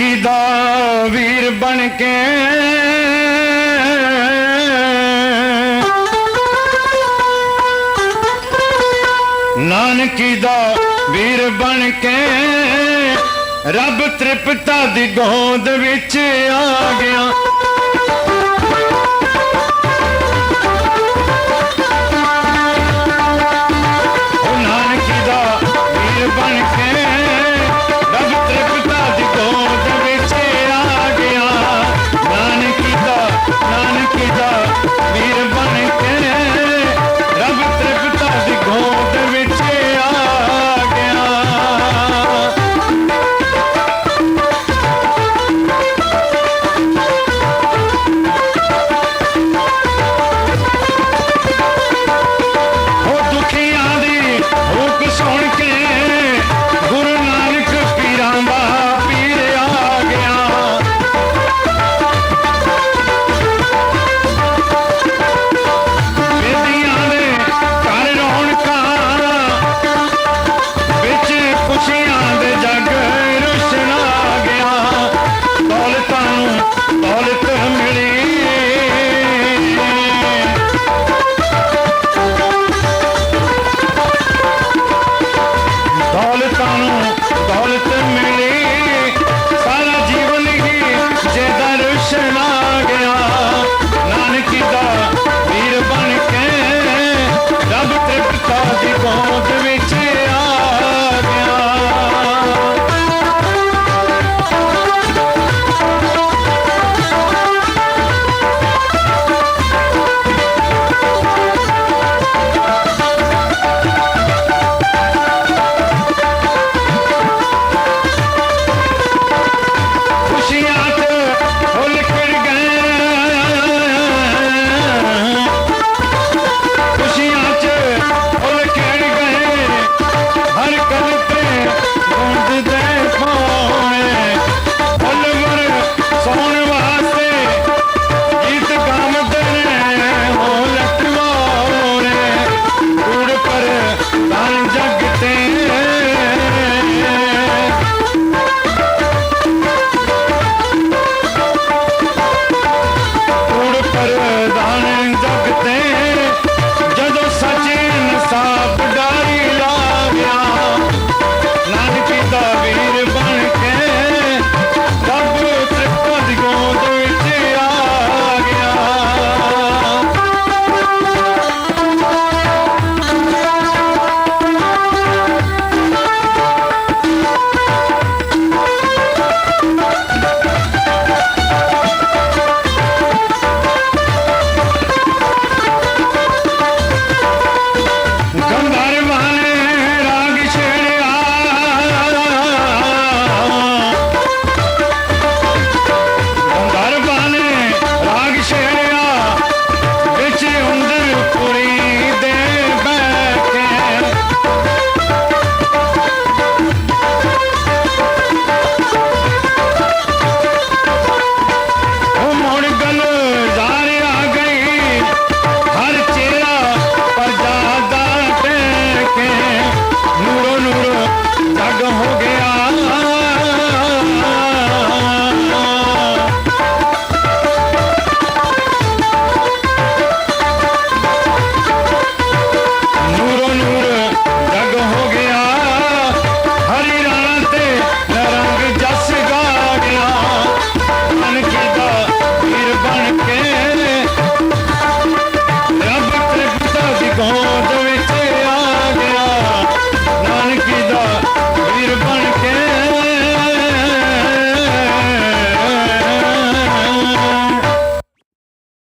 ਨਾਨਕੀ ਦਾ ਵੀਰ ਬਣ ਕੇ? ਨਾਨਕੀ ਦਾ ਵੀਰ ਬਣ ਕੇ ਰੱਬ ਤ੍ਰਿਪਤਾ ਦੀ ਗੋਦ ਵਿੱਚ ਆ ਗਿਆ।